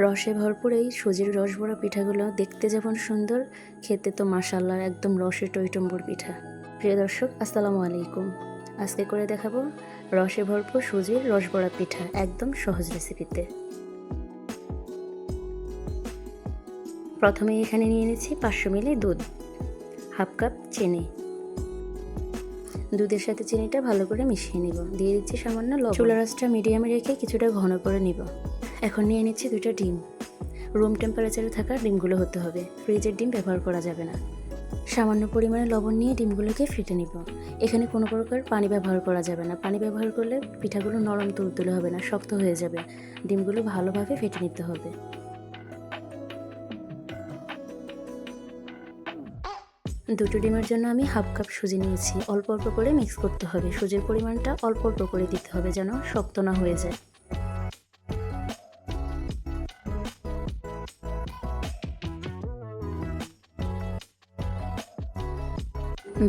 রসে ভরপুর এই সুজির রস ভরা পিঠাগুলো দেখতে যেমন সুন্দর, খেতে তো মাসাল্লাহ একদম রসে টইটম্বর পিঠা। প্রিয় দর্শক, আসসালামু আলাইকুম। আজকে করে দেখাবো রসে ভরপুর সুজির রস ভরা পিঠা একদম সহজ রেসিপিতে প্রথমে এখানে নিয়ে নিচ্ছি পাঁচশো মিলি দুধ, হাফ কাপ চিনি। দুধের সাথে চিনিটা ভালো করে মিশিয়ে নিব। দিয়ে দিচ্ছি সামান্য লবণ। চুলা রাসটা মিডিয়ামে রেখে কিছুটা ঘন করে নিব। এখন নিয়ে নিচ্ছি দুটো ডিম। রুম টেম্পারেচারে থাকা ডিমগুলো হতে হবে। ফ্রিজের ডিম ব্যবহার করা যাবে না। সামান্য পরিমাণে লবণ নিয়ে ডিমগুলোকে ফেটে নিব। এখানে কোনো প্রকার পানি ব্যবহার করা যাবে না। পানি ব্যবহার করলে পিঠাগুলো নরম তুলতুলে হবে না, শক্ত হয়ে যাবে। ডিমগুলো ভালোভাবে ফেটে নিতে হবে। দুটো ডিমের জন্য আমি হাফ কাপ সুজি নিয়েছি। অল্প অল্প করে মিক্স করতে হবে। সুজির পরিমাণটা অল্প অল্প করে দিতে হবে যেন শক্ত না হয়ে যায়।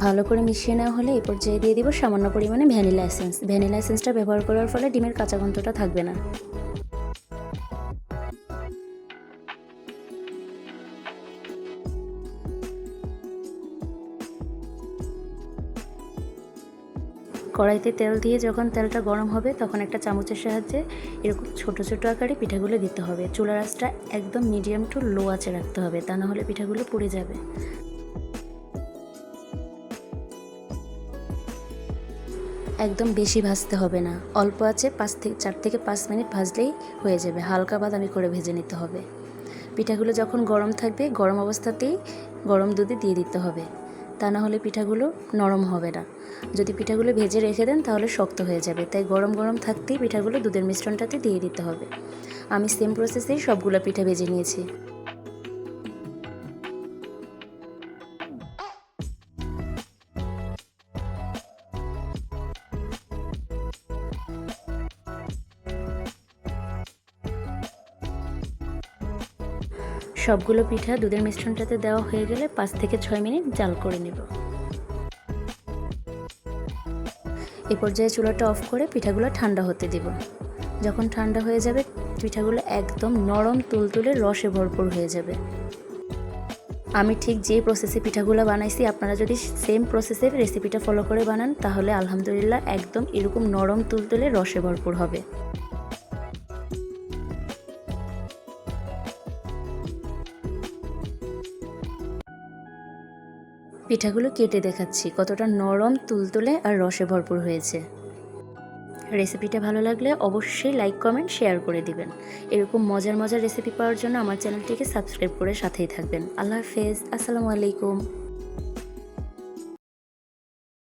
ভালো করে মিশিয়ে নেওয়া হলে এই পর্যায়ে দিয়ে দিব সামান্য পরিমাণে ভ্যানিলা এসেন্স। ভ্যানিলা এসেন্সটা ব্যবহার করার ফলে ডিমের কাঁচা গন্ধটা থাকবে না। কড়াইতে তেল দিয়ে যখন তেলটা গরম হবে, তখন একটা চামচের সাহায্যে এরকম ছোট ছোট আকারে পিঠাগুলো দিতে হবে। চুলার আঁচটা একদম মিডিয়াম টু লো আঁচে রাখতে হবে, তা না হলে পিঠাগুলো পুড়ে যাবে। একদম বেশি ভাজতে হবে না। অল্প আছে পাঁচ থেকে চার থেকে পাঁচ মিনিট ভাজলেই হয়ে যাবে। হালকা বাদামি করে ভেজে নিতে হবে। পিঠাগুলো যখন গরম থাকবে, গরম অবস্থাতেই গরম দুধে দিয়ে দিতে হবে। তা না হলে পিঠাগুলো নরম হবে না। যদি পিঠাগুলো ভেজে রেখে দেন, তাহলে শক্ত হয়ে যাবে। তাই গরম গরম থাকতেই পিঠাগুলো দুধের মিশ্রণটাতে দিয়ে দিতে হবে। আমি সেম প্রসেসেই সবগুলো পিঠা ভেজে নিয়েছি। সবগুলো পিঠা দুধের মিশ্রণটাতে দেওয়া হয়ে গেলে পাঁচ থেকে ছয় মিনিট জাল করে নেব। এ পর্যায়ে চুলাটা অফ করে পিঠাগুলো ঠান্ডা হতে দেব। যখন ঠান্ডা হয়ে যাবে, পিঠাগুলো একদম নরম তুলতুলে রসে ভরপুর হয়ে যাবে। আমি ঠিক যে প্রসেসে পিঠাগুলো বানাইছি, আপনারা যদি সেম প্রসেসে রেসিপিটা ফলো করে বানান, তাহলে আলহামদুলিল্লাহ একদম এরকম নরম তুলতুলে রসে ভরপুর হবে। পিঠাগুলো কেটে দেখাচ্ছি। কতটা নরম, তুলতুলে আর রসে ভরপুর হয়েছে। রেসিপিটা ভালো লাগলে অবশ্যই লাইক, কমেন্ট, শেয়ার করে দিবেন। এরকম মজার মজার রেসিপি পাওয়ার জন্য আমার চ্যানেলটিকে সাবস্ক্রাইব করে সাথেই থাকবেন। আল্লাহ হাফেজ। আসসালামু আলাইকুম।